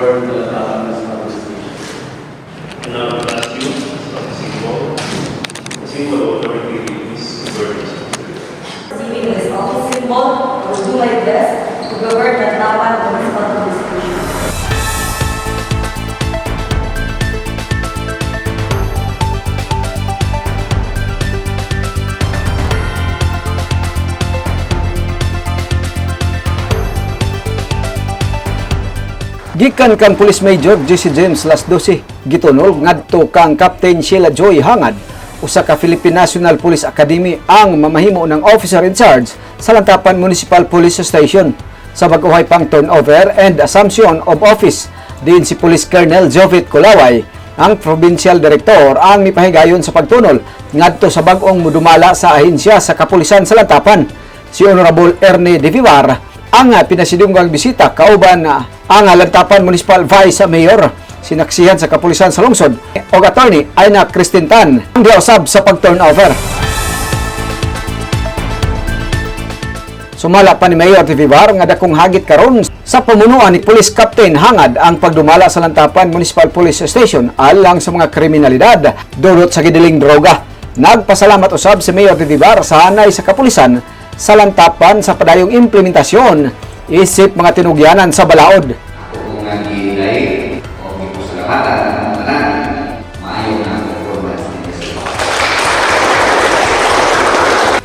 word to the Father's conversation. And the symbol of authority is government. Receiving this office symbol, I will do my best to govern Gikan kang Police Major Jesse James Las 12 gitunol ngadto kang Captain Sheila Joy Hangad. Usa ka Philippine National Police Academy ang mamahimo ng officer in charge sa Lantapan Municipal Police Station. Sa bag-uhay pang turnover and assumption of office din si Police Colonel Jovit Kulaway ang provincial director ang mipahigayon sa pagtunol ngadto sa bag-ong mudumala sa ahensya sa kapulisan sa Lantapan. Si Honorable Ernie De Vivar ang pinasidunggang bisita kauban uh, ang Lantapan Municipal Vice Mayor sinaksihan sa kapulisan sa lungsod o attorney ay na Christine Tan ang giusab sa pag-turnover. Sumala pa ni Mayor de Vivar nga dakong hagit karon sa pamunuan ni Police Captain Hangad ang pagdumala sa Lantapan Municipal Police Station alang sa mga kriminalidad dulot sa gidiling droga. Nagpasalamat usab si Mayor de Vivar sa hanay sa kapulisan sa Lantapan sa padayong implementasyon isip mga tinugyanan sa balaod. kung nga gilay o gipasalamatan ang tanan maayo na ang performance ni Mr.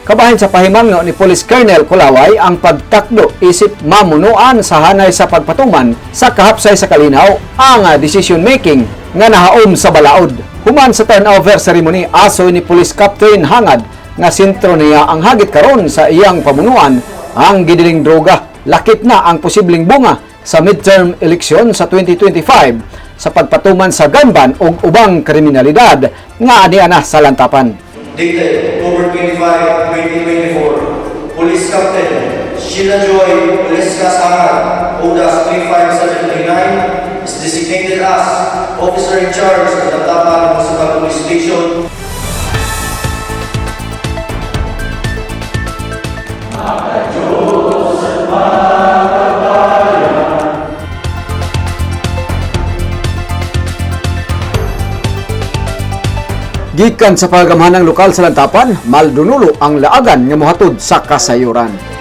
Kabahin sa pahimangno ni Police Colonel Kulaway ang pagtakdo isip mamunuan sa hanay sa pagpatuman sa kahapsay sa kalinaw ang decision making nga nahaom sa balaod. Human sa turnover ceremony asoy ni Police Captain Hangad nga sentro niya ang hagit karon sa iyang pamunuan ang gidiling droga. Lakip na ang posibleng bunga sa midterm eleksyon sa 2025 sa pagpatuman sa gun ban ug ubang kriminalidad nga aniya na sa lantapan. Dated October 25, 2024, Police Captain Sheila Joy Valeska Sangad, ODAS 3579, is designated as Officer in Charge of the Tapan Municipal Gikan sa pagamhanang lokal sa Lantapan, maldunulo ang laagan nga mohatod sa kasayuran.